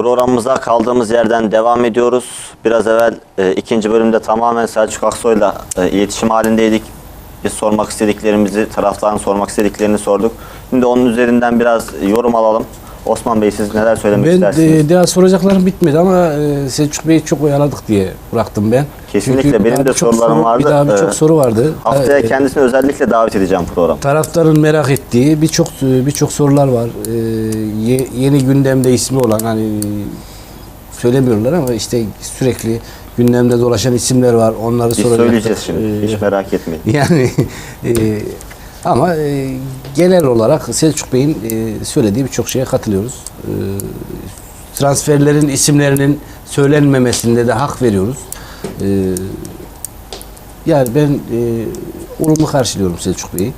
Programımıza kaldığımız yerden devam ediyoruz. Biraz evvel e, ikinci bölümde tamamen Selçuk Aksoy'la e, iletişim halindeydik. Biz sormak istediklerimizi, taraftarın sormak istediklerini sorduk. Şimdi onun üzerinden biraz yorum alalım. Osman Bey siz neler söylemek Ben istersiniz? de, daha soracaklarım bitmedi ama e, Selçuk Bey'i çok oyaladık diye bıraktım ben. Kesinlikle, benim daha de sorularım soru- vardı. Bir daha birçok Ee, soru vardı. Haftaya E, kendisini özellikle davet edeceğim program. taraftarın merak ettiği birçok birçok sorular var. E, ye- yeni gündemde ismi olan hani söylemiyorlar ama işte sürekli gündemde dolaşan isimler var. Onları Biz soracaktık. söyleyeceğiz şimdi. E, Hiç merak etmeyin. Yani e, ama e, genel olarak Selçuk Bey'in e, söylediği birçok şeye katılıyoruz. E, transferlerin isimlerinin söylenmemesinde de hak veriyoruz. E, yani ben e, olumlu karşılıyorum Selçuk Bey'i.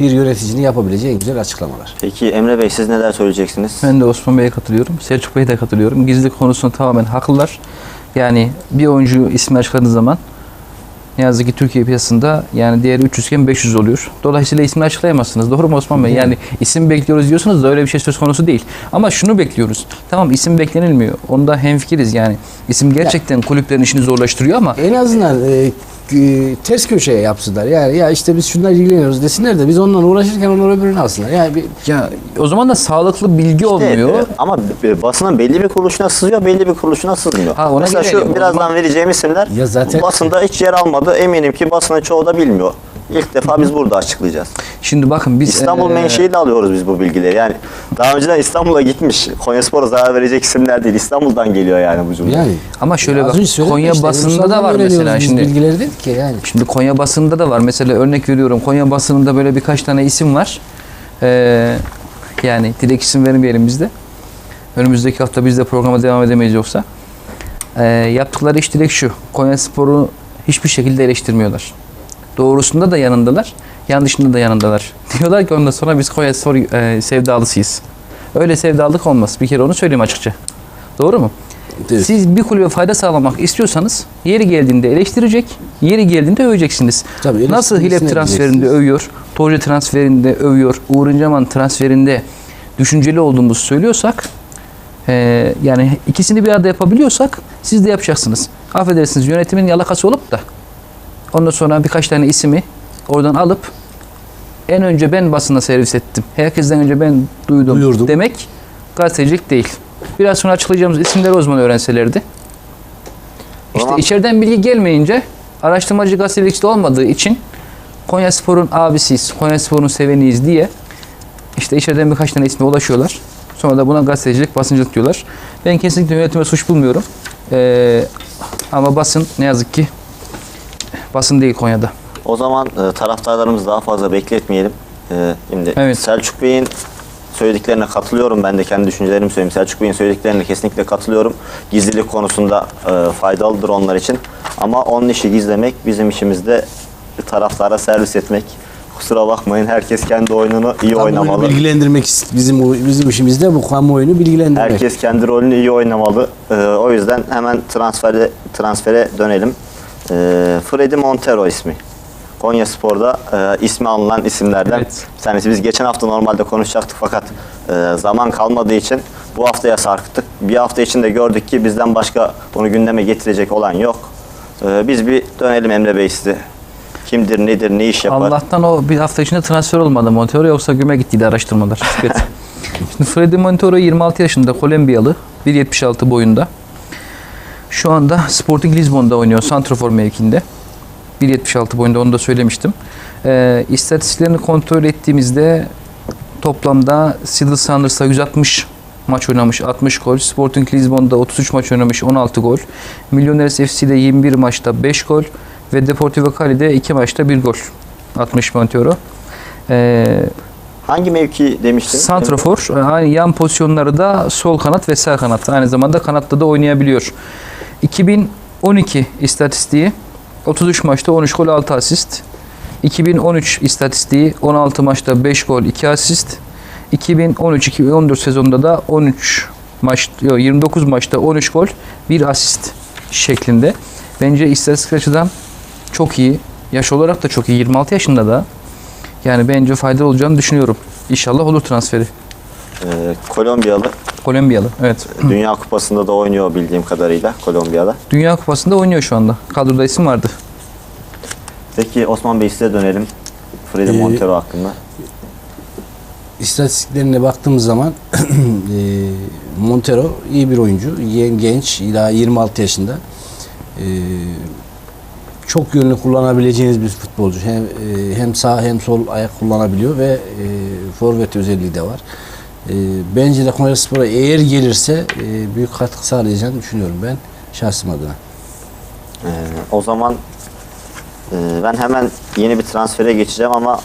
Bir yöneticinin yapabileceği en güzel açıklamalar. Peki Emre Bey siz neler söyleyeceksiniz? Ben de Osman Bey'e katılıyorum. Selçuk Bey'e de katılıyorum. Gizlilik konusunda tamamen haklılar. Yani bir oyuncu ismi açıkladığı zaman ne yazık ki Türkiye piyasasında yani değeri 300 iken 500 oluyor. Dolayısıyla ismini açıklayamazsınız. Doğru mu Osman Bey? Yani isim bekliyoruz diyorsunuz da öyle bir şey söz konusu değil. Ama şunu bekliyoruz. Tamam isim beklenilmiyor. Onda hemfikiriz yani. İsim gerçekten kulüplerin işini zorlaştırıyor ama En azından e, ters köşeye yapsınlar. Yani ya işte biz şunlarla ilgileniyoruz desinler de biz onunla uğraşırken onlar öbürünü alsınlar. Yani bir, ya o zaman da sağlıklı bilgi olmuyor. Evet, ama b- basının belli bir kuruluşuna sızıyor, belli bir kuruluşuna sızmıyor. Ha, ona Mesela şu birazdan zaman- vereceğim isimler Ya zaten- basında hiç yer almadı. Eminim ki basının çoğu da bilmiyor. İlk defa biz burada açıklayacağız. Şimdi bakın biz İstanbul eee, menşeili alıyoruz biz bu bilgileri. Yani daha önceden İstanbul'a gitmiş. Konyaspor'a zarar verecek isimler değil. İstanbul'dan geliyor yani bu cümle. yani ama şöyle Az bak Konya işte, basında da var mesela şimdi. bilgileri dedik ki yani. Şimdi Konya basınında da var. Mesela örnek veriyorum. Konya basınında böyle birkaç tane isim var. Ee, yani direkt isim vermeyelim biz de. Önümüzdeki hafta biz de programa devam edemeyiz yoksa. Ee, yaptıkları iş direkt şu. Konya Spor'u hiçbir şekilde eleştirmiyorlar. Doğrusunda da yanındalar. Yanlışında da yanındalar. Diyorlar ki ondan sonra biz Konya Spor e, sevdalısıyız. Öyle sevdalık olmaz. Bir kere onu söyleyeyim açıkça. Doğru mu? Evet. Siz bir kulübe fayda sağlamak istiyorsanız yeri geldiğinde eleştirecek, yeri geldiğinde öveceksiniz. Tabii, Nasıl Hilep transferinde övüyor, Torje transferinde övüyor, Uğur İnceman transferinde düşünceli olduğumuzu söylüyorsak, eee, yani ikisini bir arada yapabiliyorsak siz de yapacaksınız. Affedersiniz yönetimin yalakası olup da ondan sonra birkaç tane ismi oradan alıp en önce ben basına servis ettim. Herkesten önce ben duydum Duyurdum. demek gazetecilik değil. Biraz sonra açıklayacağımız isimleri o zaman öğrenselerdi. İşte zaman- içeriden bilgi gelmeyince araştırmacı gazetecilik de olmadığı için Konya Spor'un abisiyiz, Konya Spor'un seveniyiz diye işte içeriden birkaç tane isme ulaşıyorlar. Sonra da buna gazetecilik, basıncılık diyorlar. Ben kesinlikle yönetime suç bulmuyorum. Ee, ama basın ne yazık ki basın değil Konya'da. O zaman e, taraftarlarımızı daha fazla bekletmeyelim. E, şimdi Evet. Selçuk Bey'in söylediklerine katılıyorum. Ben de kendi düşüncelerimi söyleyeyim. Selçuk Bey'in söylediklerine kesinlikle katılıyorum. Gizlilik konusunda e, faydalıdır onlar için. Ama onun işi gizlemek, bizim işimiz de taraftara servis etmek. Kusura bakmayın herkes kendi oyununu iyi Kamuoyunu oynamalı. bilgilendirmek bizim bizim işimizde bu kamuoyunu bilgilendirmek. Herkes kendi rolünü iyi oynamalı. Ee, o yüzden hemen transfere, transfere dönelim. Ee, Freddy Montero ismi. Konya Spor'da e, ismi alınan isimlerden Evet. bir tanesi. Biz geçen hafta normalde konuşacaktık fakat e, zaman kalmadığı için bu haftaya sarkıttık. Bir hafta içinde gördük ki bizden başka bunu gündeme getirecek olan yok. Ee, biz bir dönelim Emre Bey size. Kimdir, nedir, ne iş yapar? Allah'tan o bir hafta içinde transfer olmadı Montero yoksa güme gittiydi araştırmalar. Şimdi Freddy Montero 26 yaşında Kolombiyalı. 1.76 boyunda. Şu anda Sporting Lisbon'da oynuyor. Santrofor mevkinde. 1.76 boyunda onu da söylemiştim. Ee, istatistiklerini kontrol ettiğimizde toplamda Seattle Sounders'a 160 maç oynamış 60 gol. Sporting Lisbon'da 33 maç oynamış 16 gol. Millionaires FC'de 21 maçta 5 gol. Ve Deportivo Cali'de 2 maçta 1 gol. 60 Montero. Ee, Hangi mevki demiştin? Santrafor, aynı yan pozisyonları da sol kanat ve sağ kanat. Aynı zamanda kanatta da oynayabiliyor. 2012 istatistiği 33 maçta 13 gol 6 asist. 2013 istatistiği 16 maçta 5 gol 2 asist. 2013-2014 sezonunda da 13 maç yok, 29 maçta 13 gol 1 asist şeklinde. Bence istatistik açıdan çok iyi. Yaş olarak da çok iyi. 26 yaşında da yani bence faydalı olacağını düşünüyorum. İnşallah olur transferi. Ee, Kolombiyalı. Kolombiyalı. Evet. Dünya Kupası'nda da oynuyor bildiğim kadarıyla Kolombiya'da. Dünya Kupası'nda oynuyor şu anda. Kadroda isim vardı. Peki Osman Bey size dönelim. Freddy Ee, Montero hakkında. İstatistiklerine baktığımız zaman e, Montero iyi bir oyuncu. Gen- Genç, daha 26 yaşında. E, çok yönlü kullanabileceğiniz bir futbolcu. Hem e, hem sağ hem sol ayak kullanabiliyor ve e, forvet özelliği de var. E, bence de Konyaspor'a eğer gelirse e, büyük katkı sağlayacağını düşünüyorum ben şahsım adına. Ee, o zaman e, ben hemen yeni bir transfere geçeceğim ama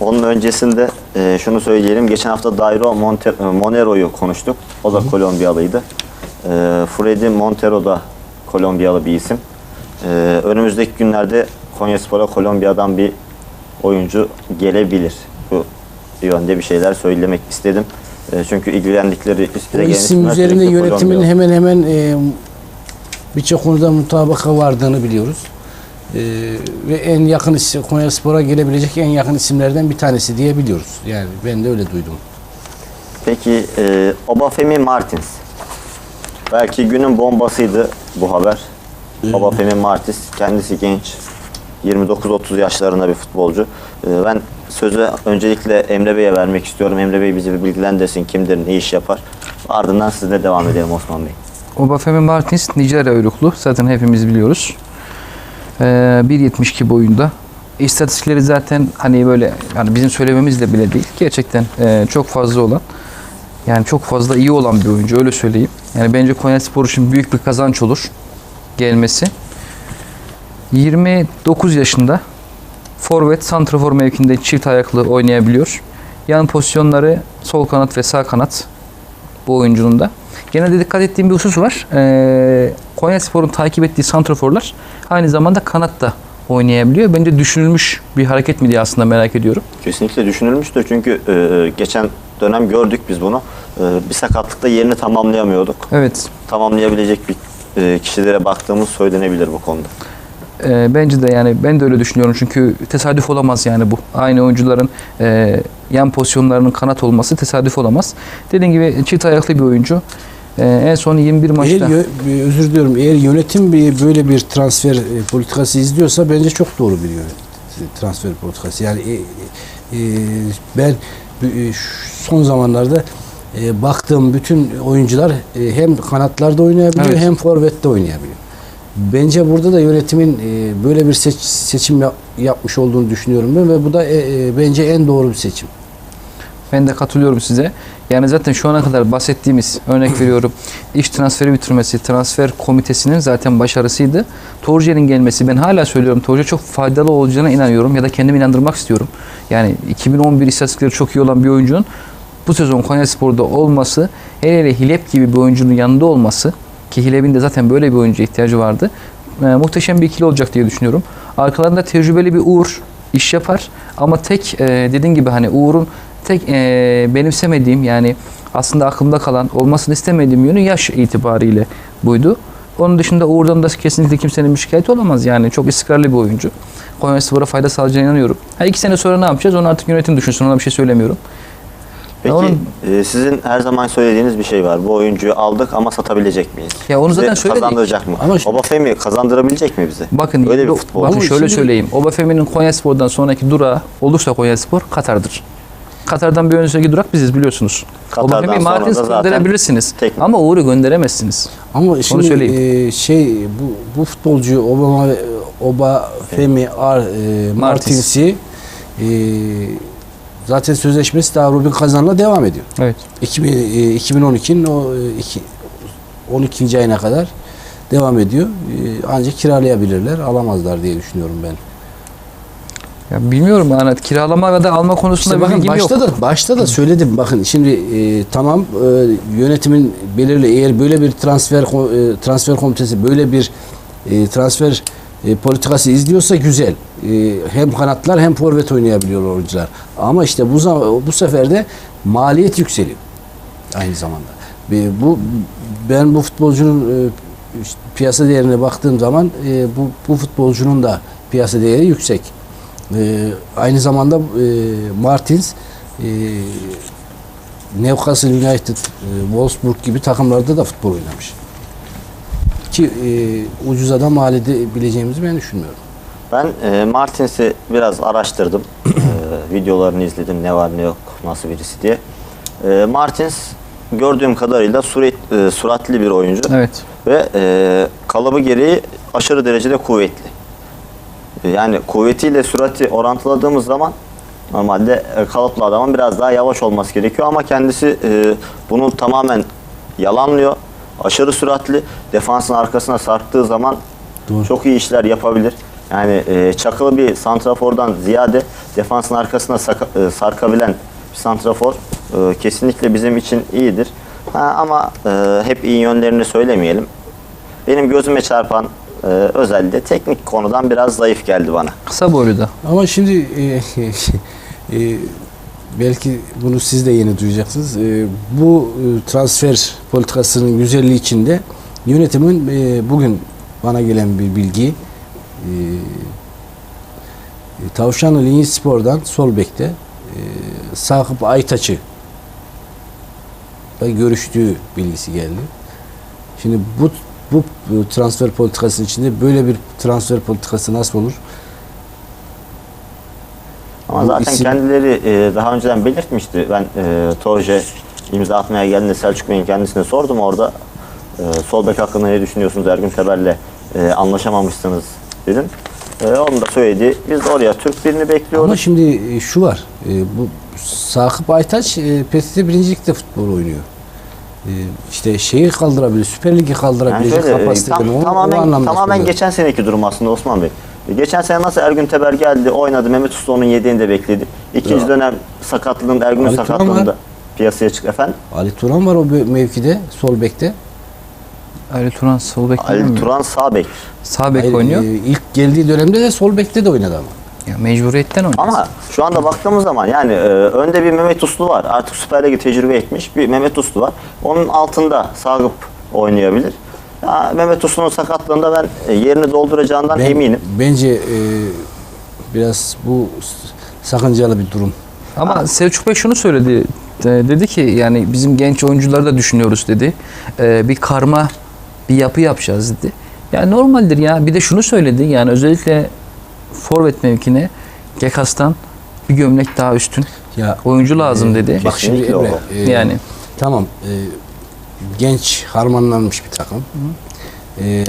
onun öncesinde e, şunu söyleyelim. Geçen hafta Dairo Monte- e, Monero'yu konuştuk. O da Kolombiyalıydı. E, Freddy Montero da Kolombiyalı bir isim. E, önümüzdeki günlerde Konyaspor'a Kolombiya'dan bir oyuncu gelebilir. Yönde bir şeyler söylemek istedim. E, çünkü ilgilendikleri gelen isim üzerinde yönetimin hemen hemen e, birçok konuda mutabaka vardığını biliyoruz. E, ve en yakın isim, Konyaspor'a gelebilecek en yakın isimlerden bir tanesi diye biliyoruz. Yani ben de öyle duydum. Peki e, Obafemi Martins. Belki günün bombasıydı bu haber. Obafemi Martins kendisi genç. 29-30 yaşlarında bir futbolcu. E, ben sözü öncelikle Emre Bey'e vermek istiyorum. Emre Bey bizi bir bilgilendirsin kimdir, ne iş yapar. Ardından sizle devam edelim Osman Bey. Obafemi Martins Nijerya uyruklu. Zaten hepimiz biliyoruz. Ee, 1.72 boyunda. İstatistikleri zaten hani böyle yani bizim söylememizle bile değil. Gerçekten e, çok fazla olan yani çok fazla iyi olan bir oyuncu öyle söyleyeyim. Yani bence Konyaspor için büyük bir kazanç olur gelmesi. 29 yaşında forvet santrafor mevkinde çift ayaklı oynayabiliyor. Yan pozisyonları sol kanat ve sağ kanat bu oyuncunun da. Genelde dikkat ettiğim bir husus var. Ee, Konyaspor'un takip ettiği santraforlar aynı zamanda kanatta oynayabiliyor. Bence düşünülmüş bir hareket mi diye aslında merak ediyorum. Kesinlikle düşünülmüştür çünkü e, geçen dönem gördük biz bunu. E, bir sakatlıkta yerini tamamlayamıyorduk. Evet. Tamamlayabilecek bir e, kişilere baktığımız söylenebilir bu konuda. Ee, bence de yani ben de öyle düşünüyorum çünkü tesadüf olamaz yani bu. Aynı oyuncuların e, yan pozisyonlarının kanat olması tesadüf olamaz. Dediğim gibi çift ayaklı bir oyuncu. Ee, en son 21 Eğer maçta bir- özür diliyorum. Eğer yönetim bir böyle bir transfer e, politikası izliyorsa bence çok doğru bir yönet- transfer politikası. Yani e, e, ben e, son zamanlarda e, baktığım bütün oyuncular e, hem kanatlarda oynayabiliyor Evet. hem forvette oynayabiliyor. Bence burada da yönetimin e, böyle bir seç- seçim yap- yapmış olduğunu düşünüyorum ben ve bu da e, e, bence en doğru bir seçim. Ben de katılıyorum size. Yani zaten şu ana kadar bahsettiğimiz örnek veriyorum iş transferi bitirmesi transfer komitesinin zaten başarısıydı. Torje'nin gelmesi ben hala söylüyorum Torje çok faydalı olacağına inanıyorum ya da kendimi inandırmak istiyorum. Yani 2011 istatistikleri çok iyi olan bir oyuncunun bu sezon Konyaspor'da olması hele hele Hilep gibi bir oyuncunun yanında olması ki de zaten böyle bir oyuncuya ihtiyacı vardı. e, muhteşem bir ikili olacak diye düşünüyorum. Arkalarında tecrübeli bir Uğur iş yapar ama tek e, dediğin gibi hani Uğur'un tek e, benimsemediğim yani aslında aklımda kalan olmasını istemediğim yönü yaş itibariyle buydu. Onun dışında Uğur'dan da kesinlikle kimsenin bir şikayeti olamaz yani çok istikrarlı bir oyuncu. Konyaspor'a fayda sağlayacağına inanıyorum. Ha iki sene sonra ne yapacağız onu artık yönetim düşünsün ona bir şey söylemiyorum. Peki onun- e, sizin her zaman söylediğiniz bir şey var. Bu oyuncuyu aldık ama satabilecek miyiz? Ya onu Bize zaten söyledik. Kazandıracak mı? Ama şu- Obafemi kazandırabilecek mi bize? Bakın Öyle bir bu- futbol. bakın şöyle şimdi- söyleyeyim. Obafemi'nin Konyaspor'dan sonraki durağı olursa Konyaspor Katar'dır. Katar'dan bir önceki durak biziz biliyorsunuz. Katar'dan Obafemi'yi sonra Martins da zaten gönderebilirsiniz. teknik. Ama Uğur'u gönderemezsiniz. Ama şimdi söyleyeyim. e, şey bu bu futbolcu Obama Oba Femi Ar, e, Martins'i e, zaten sözleşmesi daha Rubin Kazan'la devam ediyor. Evet. 2000, e, 2012'nin o e, iki, 12. ayına kadar devam ediyor. E, ancak kiralayabilirler, alamazlar diye düşünüyorum ben. Ya bilmiyorum yani kiralama ya da alma konusunda İşte bir bakın bilgim başta yok. da başta da söyledim. Bakın şimdi e, tamam e, yönetimin belirli eğer böyle bir transfer e, transfer komitesi böyle bir e, transfer e, politikası izliyorsa güzel. E, hem kanatlar hem forvet oynayabiliyor oyuncular. Ama işte bu bu sefer de maliyet yükseliyor aynı zamanda. Ve bu ben bu futbolcunun e, piyasa değerine baktığım zaman e, bu bu futbolcunun da piyasa değeri yüksek. E, aynı zamanda e, Martins e, Newcastle United, e, Wolfsburg gibi takımlarda da futbol oynamış. Ki e, ucuza da mal edebileceğimizi ben düşünmüyorum. Ben e, Martins'i biraz araştırdım. E, videolarını izledim ne var ne yok nasıl birisi diye. E, Martins gördüğüm kadarıyla suret, e, suratlı bir oyuncu. Evet. Ve e, kalıbı gereği aşırı derecede kuvvetli. Yani kuvvetiyle sürati orantıladığımız zaman normalde e, kalıplı adamın biraz daha yavaş olması gerekiyor ama kendisi e, bunu tamamen yalanlıyor. Aşırı süratli. Defansın arkasına sarktığı zaman Doğru. çok iyi işler yapabilir. Yani e, çakılı bir santrafordan ziyade defansın arkasına saka- e, sarkabilen bir santrafor e, kesinlikle bizim için iyidir. Ha, ama e, hep iyi yönlerini söylemeyelim. Benim gözüme çarpan e, özellikle teknik konudan biraz zayıf geldi bana. Kısa boylu da. Ama şimdi e, e, belki bunu siz de yeni duyacaksınız. E, bu e, transfer politikasının güzelliği içinde yönetimin e, bugün bana gelen bir bilgi e, e, Tavşanlı Linyi Spor'dan sol bekte e, Sakıp Aytaç'ı görüştüğü bilgisi geldi. Şimdi bu bu transfer politikasının içinde böyle bir transfer politikası nasıl olur? Ama Bu zaten isim- kendileri e, daha önceden belirtmişti. Ben e, Torje imza atmaya geldiğinde Selçuk Bey'in kendisine sordum orada. E, sol bek hakkında ne düşünüyorsunuz Ergün Teber'le e, anlaşamamışsınız dedim. E, onu da söyledi. Biz oraya Türk birini bekliyoruz. Ama şimdi e, şu var. e, Bu Sakıp Aytaç e, PTT birincilikte futbol oynuyor. E, İşte şeyi kaldırabilir, Süper Lig'i Yani kaldırabilecek şöyle, e, kapasitede tam- o tamamen, anlamda tamamen söylüyorum. geçen seneki durum aslında Osman Bey. E, Geçen sene nasıl Ergün Teber geldi, oynadı, Mehmet Usta onun yediğinde bekledi. İkinci Ya. dönem sakatlığında, Ergün'ün Ali sakatlığında piyasaya çıktı efendim. Ali Turan var o mevkide, sol bekte. Ali Turan sol bek Ali mi? Turan sağ bek. Sağ bek Hayır, oynuyor. e, ilk geldiği dönemde de sol bekte de oynadı ama. Ya mecburiyetten oynuyor. Ama şu anda baktığımız zaman yani e, önde bir Mehmet Uslu var. Artık Süper Lig'i tecrübe etmiş bir Mehmet Uslu var. Onun altında Sagıp oynayabilir. Ya, Mehmet Uslu'nun sakatlığında ben e, yerini dolduracağından Ben- eminim. Bence e, biraz bu sakıncalı bir durum. Ama Selçuk Bey şunu söyledi. E, dedi ki yani bizim genç oyuncuları da düşünüyoruz dedi. E, bir karma bir yapı yapacağız dedi. Yani normaldir ya. Bir de şunu söyledi. Yani özellikle forvet mevkine Gekas'tan bir gömlek daha üstün Ya oyuncu lazım dedi. Bak şimdi Emre, o. e, Yani. tamam e, genç harmanlanmış bir takım. E,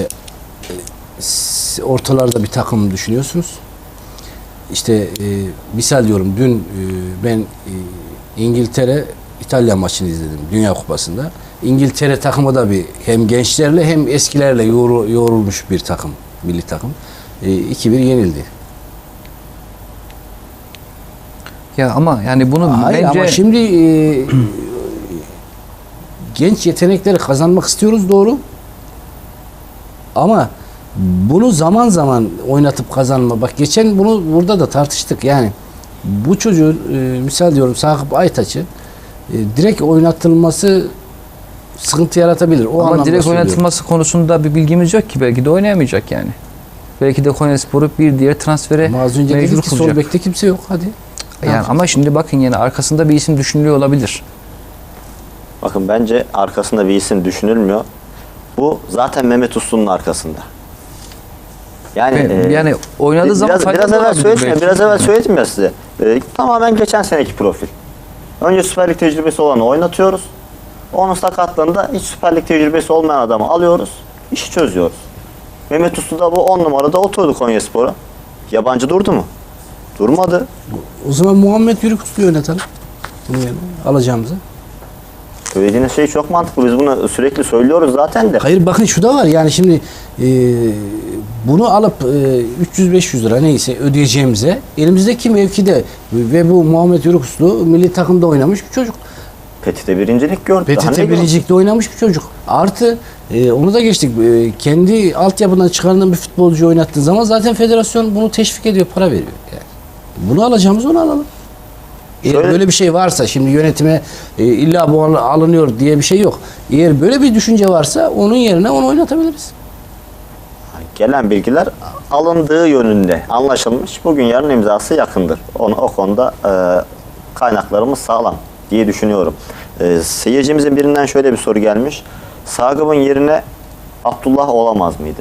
e, ortalarda bir takım düşünüyorsunuz. İşte e, misal diyorum dün e, ben e, İngiltere İtalya maçını izledim Dünya Kupası'nda. İngiltere takımı da bir hem gençlerle hem eskilerle yoğru- yoğrulmuş bir takım, milli takım. E, 2-1 yenildi. Ya ama yani bunu Hayır bence ama şimdi e, genç yetenekleri kazanmak istiyoruz doğru. Ama bunu zaman zaman oynatıp kazanma. Bak geçen bunu burada da tartıştık. Yani bu çocuğun e, misal diyorum Sakıp Aytaç'ı e, direkt oynatılması sıkıntı yaratabilir. O ama direkt söylüyorum. oynatılması konusunda bir bilgimiz yok ki. Belki de oynayamayacak yani. Belki de Konyaspor'u bir diğer transfere Ama az önce mecbur dedik ki sol kılacak. bekte kimse yok. Hadi. Yani ama şimdi bakın yani arkasında bir isim düşünülüyor olabilir. Bakın bence arkasında bir isim düşünülmüyor. Bu zaten Mehmet Uslu'nun arkasında. Yani, e, yani oynadığı zaman biraz, biraz evvel söyledim ya, biraz evvel söyledim ya size. E, tamamen geçen seneki profil. Önce Süper Lig tecrübesi olanı oynatıyoruz. Onun sakatlığında hiç Süper Lig tecrübesi olmayan adamı alıyoruz. işi çözüyoruz. Mehmet Uslu da bu 10 numarada oturdu Konyaspor'a. Yabancı durdu mu? Durmadı. O zaman Muhammed Yürükuslu'yu oynatalım. Bunun yerine alacağımızı. Söylediğiniz şey çok mantıklı. Biz bunu sürekli söylüyoruz zaten de. Hayır bakın şu da var yani şimdi e, bunu alıp e, 300-500 lira neyse ödeyeceğimize elimizdeki mevkide ve bu Muhammed Yürükuslu milli takımda oynamış bir çocuk. PTT birincilik gördü. Gördü? birincilikte oynamış bir çocuk. Artı e, onu da geçtik. E, kendi altyapıdan çıkarılan bir futbolcu oynattığın zaman zaten federasyon bunu teşvik ediyor, para veriyor. Yani. Bunu alacağımız onu alalım. Eğer böyle bir şey varsa şimdi yönetime e, illa bu al- alınıyor diye bir şey yok. Eğer böyle bir düşünce varsa onun yerine onu oynatabiliriz. Gelen bilgiler alındığı yönünde anlaşılmış. Bugün yarın imzası yakındır. Onu, o konuda e, kaynaklarımız sağlam diye düşünüyorum. Ee, seyircimizin birinden şöyle bir soru gelmiş. Sagıp'ın yerine Abdullah olamaz mıydı?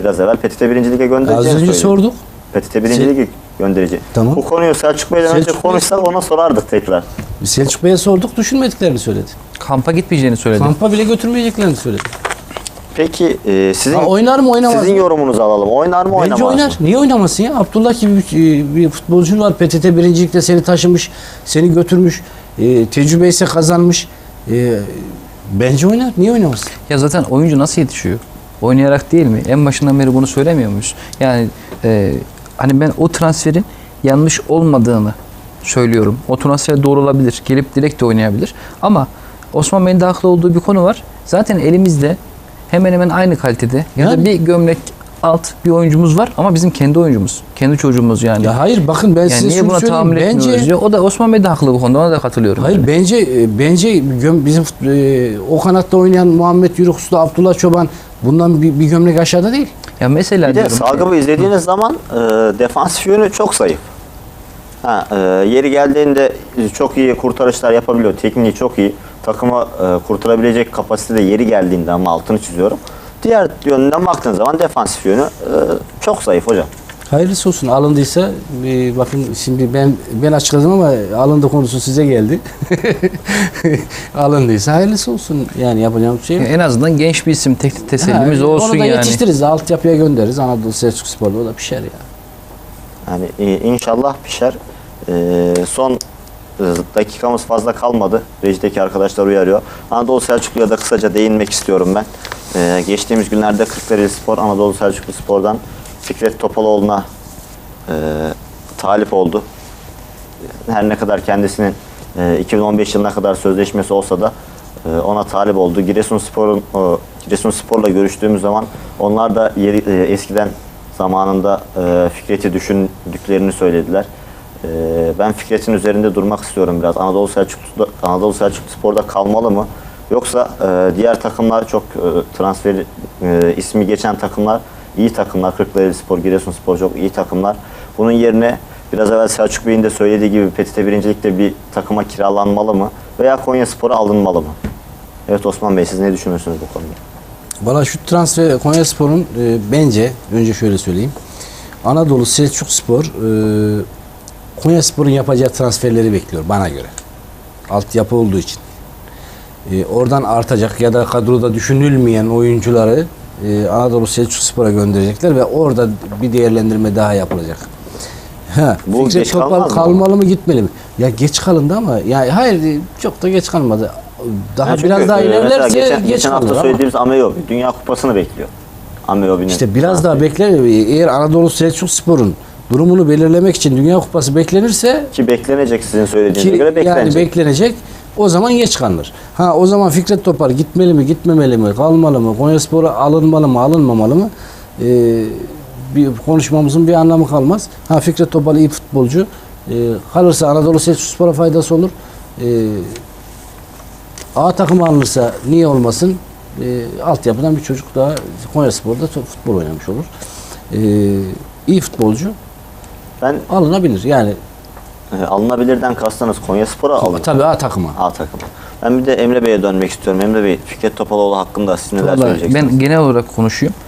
Biraz evvel PTT 1. Lig'e Az önce söyledi. sorduk. PTT 1. Göndereceği. Tamam. Bu konuyu Selçuk Bey'den önce Selçuk Bey- konuşsak ona sorardık tekrar. Biz Selçuk Bey'e sorduk düşünmediklerini söyledi. Kampa gitmeyeceğini söyledi. Kampa bile götürmeyeceklerini söyledi. Peki e, sizin Ha, oynar mı oynamaz sizin mı? yorumunuzu alalım. Oynar mı oynamaz Bence oynar. mı? Niye oynamasın ya? Abdullah gibi bir, bir futbolcu var. PTT birincilikte seni taşımış, seni götürmüş, e, tecrübe ise kazanmış. E, bence oynar. Niye oynamasın? Ya zaten oyuncu nasıl yetişiyor? Oynayarak değil mi? En başından beri bunu söylemiyor muyuz? Yani e, hani ben o transferin yanlış olmadığını söylüyorum. O transfer doğru olabilir. Gelip direkt de oynayabilir. Ama Osman Bey'in de haklı olduğu bir konu var. Zaten elimizde hemen hemen aynı kalitede ya da Yani. bir gömlek alt bir oyuncumuz var ama bizim kendi oyuncumuz. Kendi çocuğumuz yani. Ya hayır bakın ben yani size niye şunu buna tahammül Bence diyor. O da Osman Bey de haklı bu konuda. Ona da katılıyorum. Hayır yani. bence e, bence bizim e, o kanatta oynayan Muhammed Yürükuslu, Abdullah Çoban bundan bir, bir gömlek aşağıda değil. Ya mesela Bir de diyorum. Sagıp'ı izlediğiniz zaman e, defansif yönü çok zayıf. Ha, e, yeri geldiğinde çok iyi kurtarışlar yapabiliyor. Tekniği çok iyi. Takımı e, kurtarabilecek kapasitede yeri geldiğinde ama altını çiziyorum. Diğer yönünden baktığın zaman defansif yönü e, çok zayıf hocam. Hayırlısı olsun. Alındıysa e, bakın şimdi ben ben açıkladım ama alındı konusu size geldi. Alındıysa hayırlısı olsun. Yani yapacağım bir şey yok. En azından genç bir isim tek tesellimiz Ha, olsun Onu da yani. yetiştiririz. Altyapıya göndeririz. Anadolu Selçuk Spor'da o da pişer ya. Yani e, inşallah pişer. E, son e, dakikamız fazla kalmadı. Rejideki arkadaşlar uyarıyor. Anadolu Selçuklu'ya da kısaca değinmek istiyorum ben. E, geçtiğimiz günlerde Kırklareli Spor, Anadolu Selçuklu Spor'dan Fikret Topaloğlu'na e, talip oldu. Her ne kadar kendisinin e, 2015 yılına kadar sözleşmesi olsa da e, ona talip oldu. Giresunspor'un o, Giresunspor'la görüştüğümüz zaman onlar da yeri, e, eskiden zamanında e, Fikret'i düşündüklerini söylediler. E, ben Fikret'in üzerinde durmak istiyorum biraz. Anadolu Selçuklu Anadolu Selçuklu Spor'da kalmalı mı? Yoksa e, diğer takımlar çok e, transfer e, ismi geçen takımlar iyi takımlar. Kırklareli Spor, Giresunspor çok iyi takımlar. Bunun yerine biraz evvel Selçuk Bey'in de söylediği gibi PTT birincilikte bir takıma kiralanmalı mı? Veya Konya Spor'a alınmalı mı? Evet Osman Bey siz ne düşünüyorsunuz bu konuda? Valla şu transfer Konya Spor'un e, bence önce şöyle söyleyeyim. Anadolu Selçuk Spor e, Konya Spor'un yapacağı transferleri bekliyor bana göre. Altyapı olduğu için. E, oradan artacak ya da kadroda düşünülmeyen oyuncuları e, Anadolu Selçuk Spor'a gönderecekler ve orada bir değerlendirme daha yapılacak. Ha, Bu Fikret Topal kalmaz mı? kalmalı mı gitmeli mi? Ya geç kalındı ama ya hayır çok da geç kalmadı. Daha Yani biraz daha e, ilerlerse geçen, geç geçen hafta ama. söylediğimiz Ameyobi Dünya Kupası'nı bekliyor. Ameyobi'nin. İşte biraz daha bekler. Eğer Anadolu Selçuk Spor'un durumunu belirlemek için Dünya Kupası beklenirse ki beklenecek sizin söylediğinize ki göre yani beklenecek. O zaman geç kalınır. Ha o zaman Fikret Topar gitmeli mi, gitmemeli mi, kalmalı mı, Konyaspor'a alınmalı mı, alınmamalı mı? Ee, bir konuşmamızın bir anlamı kalmaz. Ha Fikret Topal iyi futbolcu. Ee, kalırsa Anadolu Selçuk Spor'a faydası olur. Ee, A takımı alınırsa niye olmasın? Ee, altyapıdan bir çocuk daha Konyaspor'da to- futbol oynamış olur. Ee, iyi futbolcu ben alınabilir. Yani e, alınabilirden kastınız Konya Spor'a alın. tabii A takıma. A takımı. Ben bir de Emre Bey'e dönmek istiyorum. Emre Bey, Fikret Topaloğlu hakkında siz neler Vallahi söyleyeceksiniz? ben genel olarak konuşuyorum.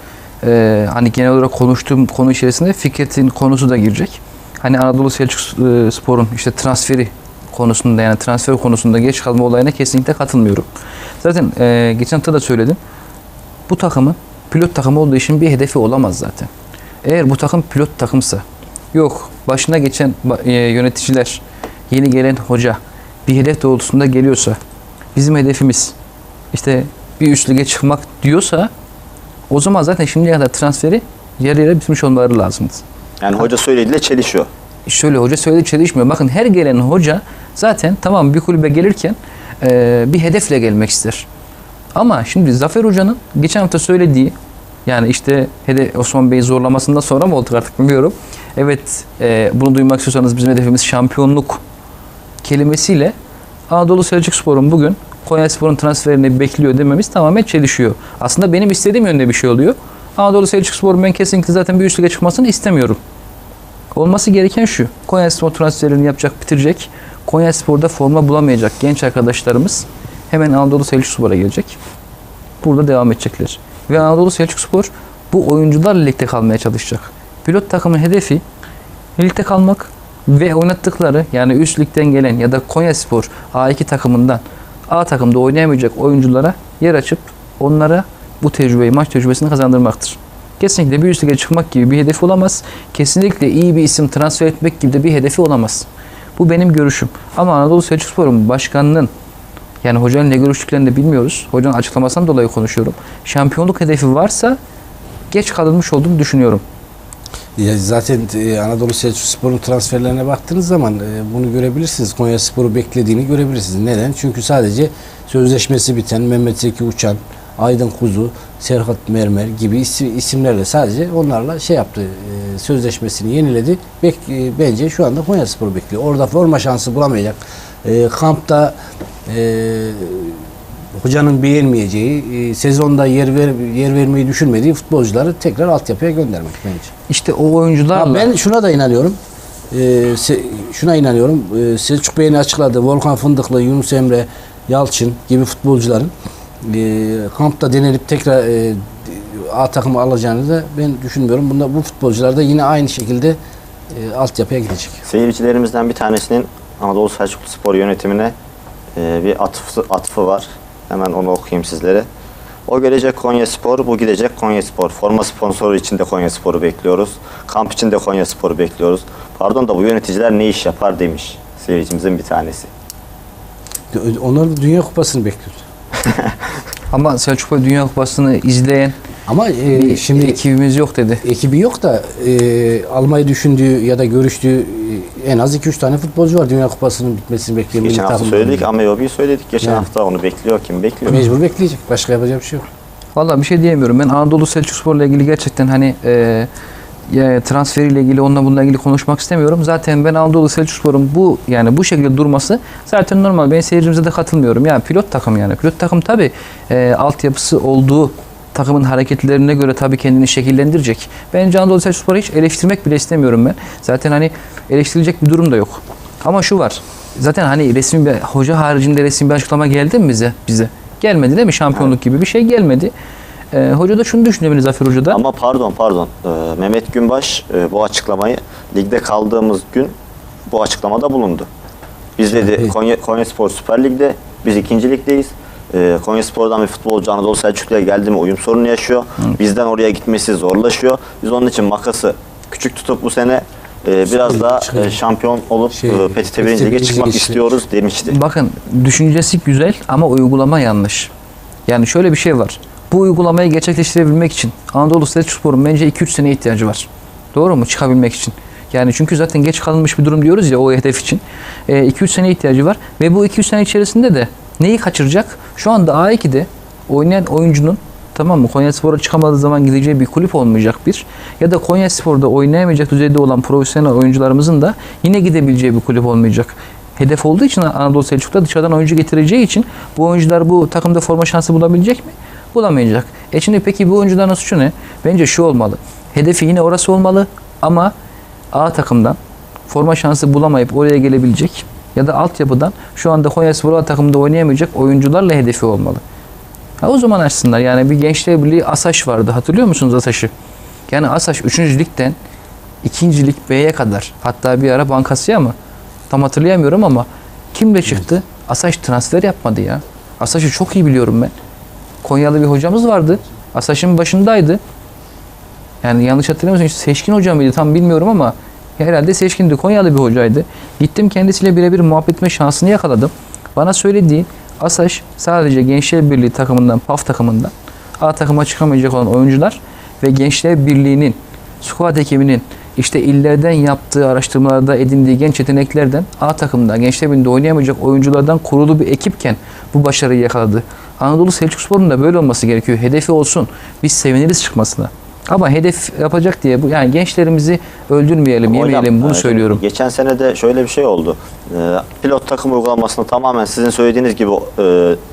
Ee, hani genel olarak konuştuğum konu içerisinde Fikret'in konusu da girecek. Hani Anadolu Selçuk e, Spor'un işte transferi konusunda yani transfer konusunda geç kalma olayına kesinlikle katılmıyorum. Zaten e, geçen hafta da söyledim. Bu takımın pilot takımı olduğu için bir hedefi olamaz zaten. Eğer bu takım pilot takımsa yok başına geçen e, yöneticiler yeni gelen hoca bir hedef doğrultusunda geliyorsa bizim hedefimiz işte bir üst lige çıkmak diyorsa o zaman zaten şimdiye kadar transferi yarı yarıya bitmiş olmaları lazımdı. Yani hoca söylediğiyle çelişiyor. Şöyle hoca söyledi çelişmiyor. Bakın her gelen hoca zaten tamam bir kulübe gelirken e, bir hedefle gelmek ister. Ama şimdi Zafer Hoca'nın geçen hafta söylediği yani işte hede Osman Bey'i zorlamasından sonra mı olduk artık bilmiyorum. Evet e, bunu duymak istiyorsanız bizim hedefimiz şampiyonluk kelimesiyle Anadolu Selçuk Spor'un bugün Konya Spor'un transferini bekliyor dememiz tamamen çelişiyor. Aslında benim istediğim yönde bir şey oluyor. Anadolu Selçuk Spor'un ben kesinlikle zaten bir üst lige çıkmasını istemiyorum. Olması gereken şu. Konya Spor transferini yapacak, bitirecek. Konya Spor'da forma bulamayacak genç arkadaşlarımız hemen Anadolu Selçukspor'a gelecek. Burada devam edecekler. Ve Anadolu Selçukspor bu oyuncularla ligde kalmaya çalışacak. Pilot takımın hedefi ligde kalmak ve oynattıkları yani üst ligden gelen ya da Konya Spor A2 takımından A takımda oynayamayacak oyunculara yer açıp onlara bu tecrübeyi, maç tecrübesini kazandırmaktır. Kesinlikle bir üst lige çıkmak gibi bir hedefi olamaz. Kesinlikle iyi bir isim transfer etmek gibi de bir hedefi olamaz. Bu benim görüşüm. Ama Anadolu Selçukspor'un başkanının yani hocanın ne görüştüklerini de bilmiyoruz. Hocanın açıklamasından dolayı konuşuyorum. Şampiyonluk hedefi varsa geç kalınmış olduğunu düşünüyorum. Ya zaten e, Anadolu Selçukspor'un transferlerine baktığınız zaman e, bunu görebilirsiniz. Konya Spor'u beklediğini görebilirsiniz. Neden? Çünkü sadece sözleşmesi biten Mehmet Zeki Uçan, Aydın Kuzu, Serhat Mermer gibi isi- isimlerle sadece onlarla şey yaptı. e, Sözleşmesini yeniledi. Bek, e, bence şu anda Konya Spor'u bekliyor. Orada forma şansı bulamayacak. E, kampta e, hocanın beğenmeyeceği, e, sezonda yer ver, yer vermeyi düşünmediği futbolcuları tekrar altyapıya göndermek bence. İşte o oyuncularla Ha, ben şuna da inanıyorum. Ee, se- şuna inanıyorum. Ee, Selçuk Bey'in açıkladığı Volkan Fındıklı, Yunus Emre, Yalçın gibi futbolcuların e, kampta denenip tekrar e, A takımı alacağını da ben düşünmüyorum. Bunda bu futbolcular da yine aynı şekilde e, altyapıya gidecek. Seyircilerimizden bir tanesinin Anadolu Selçuklu Spor yönetimine e, bir atıfı, atıfı var. Hemen onu okuyayım sizlere. O gelecek Konya Spor, bu gidecek Konya Spor. Forma sponsoru için de Konya Spor'u bekliyoruz. Kamp için de Konya Spor'u bekliyoruz. Pardon da bu yöneticiler ne iş yapar demiş seyircimizin bir tanesi. Onlar da Dünya Kupası'nı bekliyor. ama Selçuk Bey Dünya Kupası'nı izleyen Ama e, bir şimdi ekibimiz yok dedi. ekibi yok da e, almayı düşündüğü ya da görüştüğü e, en az 2-3 tane futbolcu var Dünya Kupası'nın bitmesini bekleyen. Geçen hafta söyledik, oynayan. Ameyobi'yi söyledik. Geçen Yani. hafta onu bekliyor. Kim bekliyor? Mecbur bekleyecek. Başka yapacak bir şey yok. Vallahi bir şey diyemiyorum. Ben Anadolu Selçukspor'la ilgili gerçekten hani e, ya transferiyle ilgili onunla bununla ilgili konuşmak istemiyorum. Zaten ben Anadolu Selçukspor'un bu yani bu şekilde durması zaten normal. Ben seyircimize de katılmıyorum. Yani pilot takım yani. Pilot takım tabi e, altyapısı olduğu takımın hareketlerine göre tabii kendini şekillendirecek. Bence Anadolu Selçukspor'u hiç eleştirmek bile istemiyorum ben. Zaten hani eleştirilecek bir durum da yok. Ama şu var. Zaten hani resmi bir hoca haricinde resmi bir açıklama geldi mi bize? Bize. Gelmedi değil mi? Şampiyonluk gibi bir şey gelmedi. Ee, hoca da şunu düşünüyor Zafer Hoca da. Ama pardon pardon. Ee, Mehmet Günbaş e, bu açıklamayı ligde kaldığımız gün bu açıklamada bulundu. Biz dedi Evet. Konya, Konya Spor Süper Lig'de biz ikinci ligdeyiz. Ee, Konya Spor'dan bir futbolcu Anadolu Selçuklu'ya geldi mi uyum sorunu yaşıyor. Bizden oraya gitmesi zorlaşıyor. Biz onun için makası küçük tutup bu sene e, biraz daha çıkıyor. e, şampiyon olup Şey, e, PTT 1. PTT Lig'e çıkmak Lig istiyoruz demişti. Bakın düşüncesi güzel ama uygulama yanlış. Yani şöyle bir şey var. Bu uygulamayı gerçekleştirebilmek için Anadolu Selçukspor'un bence 2-3 sene ihtiyacı var. Doğru mu? Çıkabilmek için. Yani çünkü zaten geç kalınmış bir durum diyoruz ya o hedef için. 2-3 sene ihtiyacı var ve bu 2-3 sene içerisinde de neyi kaçıracak? Şu anda A2'de oynayan oyuncunun tamam mı Konya Spor'a çıkamadığı zaman gideceği bir kulüp olmayacak bir ya da Konya Spor'da oynayamayacak düzeyde olan profesyonel oyuncularımızın da yine gidebileceği bir kulüp olmayacak. Hedef olduğu için Anadolu Selçuk'ta dışarıdan oyuncu getireceği için bu oyuncular bu takımda forma şansı bulabilecek mi? Bulamayacak. E şimdi peki bu oyuncuların suçu ne? Bence şu olmalı. Hedefi yine orası olmalı ama A takımdan forma şansı bulamayıp oraya gelebilecek ya da altyapıdan şu anda Konya Spor A takımda oynayamayacak oyuncularla hedefi olmalı. Ha, o zaman açsınlar. Yani bir Gençler Birliği ASAŞ vardı. Hatırlıyor musunuz ASAŞ'ı? Yani ASAŞ 3. ligden 2. lig B'ye kadar hatta bir ara Bankasya mı? Tam hatırlayamıyorum ama kimle çıktı? ASAŞ transfer yapmadı ya. ASAŞ'ı çok iyi biliyorum ben. Konyalı bir hocamız vardı. ASAŞ'ın başındaydı. Yani yanlış hatırlamıyorsam Seçkin hoca mıydı tam bilmiyorum ama herhalde Seçkin'di. Konyalı bir hocaydı. Gittim kendisiyle birebir muhabbet etme şansını yakaladım. Bana söylediği Asaş sadece Gençler Birliği takımından, PAF takımından A takıma çıkamayacak olan oyuncular ve Gençler Birliği'nin squad ekibinin işte illerden yaptığı araştırmalarda edindiği genç yeteneklerden A takımda Gençler Birliği'nde oynayamayacak oyunculardan kurulu bir ekipken bu başarıyı yakaladı. Anadolu Selçukspor'un da böyle olması gerekiyor. Hedefi olsun. Biz seviniriz çıkmasına. Ama hedef yapacak diye bu yani gençlerimizi öldürmeyelim, hocam, yemeyelim bunu söylüyorum. Geçen sene de şöyle bir şey oldu. E, pilot takım uygulamasını tamamen sizin söylediğiniz gibi e,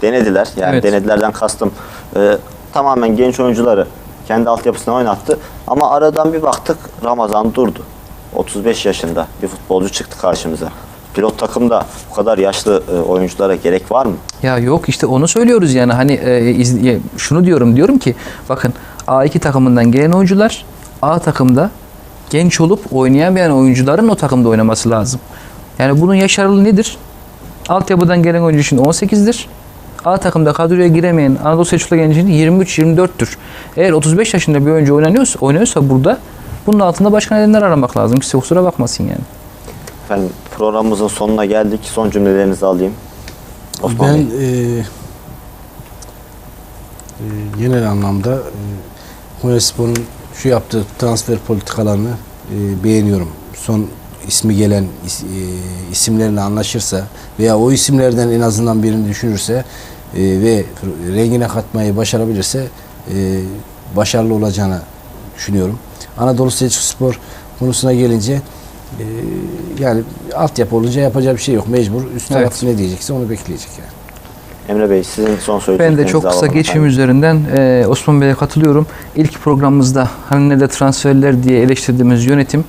denediler. Yani Evet. denedilerden kastım e, tamamen genç oyuncuları kendi altyapısına oynattı. Ama aradan bir baktık Ramazan durdu. 35 yaşında bir futbolcu çıktı karşımıza. Pilot takımda bu kadar yaşlı e, oyunculara gerek var mı? Ya yok işte onu söylüyoruz yani hani e, iz- ya şunu diyorum diyorum ki bakın A2 takımından gelen oyuncular A takımda genç olup oynayamayan oyuncuların o takımda oynaması lazım. Yani bunun yaş aralığı nedir? Altyapıdan gelen oyuncu için 18'dir. A takımda kadroya giremeyen Anadolu Selçuklu gencinin 23-24'tür. Eğer 35 yaşında bir oyuncu oynanıyorsa, oynuyorsa burada bunun altında başka nedenler aramak lazım. Kimse kusura bakmasın yani. Efendim programımızın sonuna geldik. Son cümlelerinizi alayım. Osman Ben Bey. e, e, genel anlamda e, Konyaspor'un şu yaptığı transfer politikalarını e, beğeniyorum. Son ismi gelen is- e, isimlerle anlaşırsa veya o isimlerden en azından birini düşünürse e, ve rengine katmayı başarabilirse e, başarılı olacağını düşünüyorum. Anadolu Selçukspor konusuna gelince e, yani altyapı olunca yapacağı bir şey yok. Mecbur üst Evet. taraf ne diyecekse onu bekleyecek yani. Emre Bey sizin son Ben söyleyeceklerinizi de çok kısa alalım geçeyim efendim. üzerinden e, Osman Bey'e katılıyorum. İlk programımızda hani ne de transferler diye eleştirdiğimiz yönetim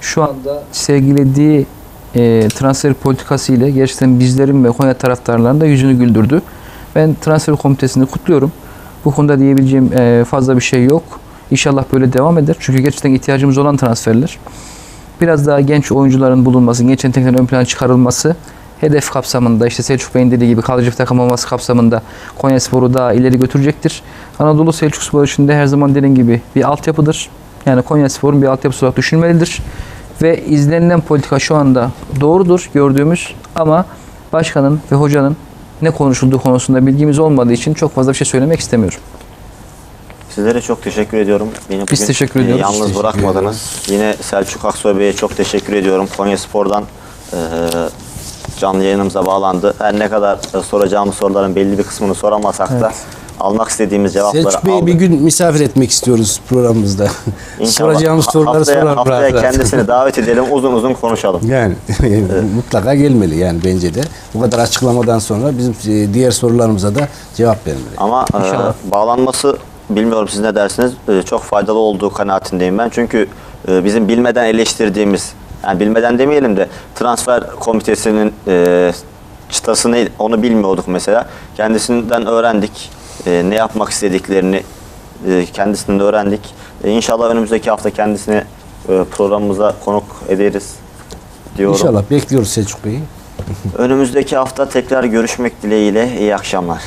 şu anda sergilediği e, transfer politikası ile gerçekten bizlerin ve Konya taraftarlarının da yüzünü güldürdü. Ben transfer komitesini kutluyorum. Bu konuda diyebileceğim e, fazla bir şey yok. İnşallah böyle devam eder. Çünkü gerçekten ihtiyacımız olan transferler. Biraz daha genç oyuncuların bulunması, genç yeteneklerin ön plana çıkarılması hedef kapsamında işte Selçuk Bey'in dediği gibi kalıcı bir takım olması kapsamında Konya Spor'u daha ileri götürecektir. Anadolu Selçuk Spor için de her zaman dediğim gibi bir altyapıdır. Yani Konya Spor'un bir altyapısı olarak düşünmelidir. Ve izlenilen politika şu anda doğrudur gördüğümüz ama başkanın ve hocanın ne konuşulduğu konusunda bilgimiz olmadığı için çok fazla bir şey söylemek istemiyorum. Sizlere çok teşekkür ediyorum. Beni Biz bugün, teşekkür e, ediyoruz. Yalnız Teşekkür bırakmadınız. Yine Selçuk Aksoy Bey'e çok teşekkür ediyorum. Konya Spor'dan e, canlı yayınımıza bağlandı. Her ne kadar e, soracağımız soruların belli bir kısmını soramasak da almak istediğimiz cevapları Selçuk Bey'i bir gün misafir etmek istiyoruz programımızda. İnşallah Soracağımız soruları haftaya, sorar haftaya rahat rahat. kendisini davet edelim. Uzun uzun konuşalım. Yani mutlaka gelmeli yani bence de. Bu kadar açıklamadan sonra bizim e, diğer sorularımıza da cevap vermeli. Ama e, bağlanması bilmiyorum siz ne dersiniz e, çok faydalı olduğu kanaatindeyim ben. Çünkü e, bizim bilmeden eleştirdiğimiz yani bilmeden demeyelim de transfer komitesinin e, çıtasını onu bilmiyorduk mesela. Kendisinden öğrendik. E, ne yapmak istediklerini e, kendisinden öğrendik. E, inşallah önümüzdeki hafta kendisini e, programımıza konuk ederiz diyorum. İnşallah bekliyoruz Selçuk Bey'i. Önümüzdeki hafta tekrar görüşmek dileğiyle iyi akşamlar.